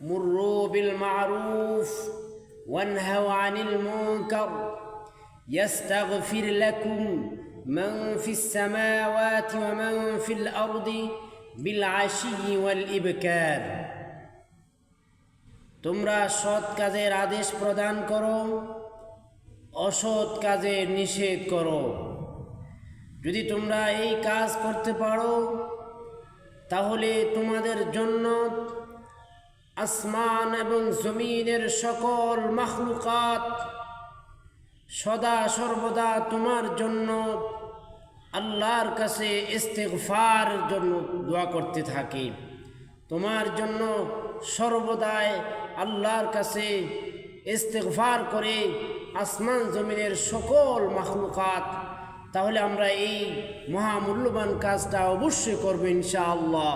مروا بالمعروف وانهوا عن المنكر يستغفر لكم من في السماوات ومن في الأرض بالعشي والإبكار তোমরা সৎ কাজের আদেশ প্রদান করো অসৎ কাজের নিষেধ করো যদি তোমরা এই কাজ করতে পারো তাহলে তোমাদের জন্য আসমান এবং জমিনের সকল মাখলুকাত সদা সর্বদা তোমার জন্য আল্লাহর কাছে ইস্তেগফার জন্য দোয়া করতে থাকে। তোমার জন্য সর্বদাই আল্লাহর কাছে ইস্তেগফার করে আসমান জমিনের সকল মাখলুকাত। তাহলে আমরা এই মহামূল্যবান কাজটা অবশ্যই করব ইনশাআল্লাহ।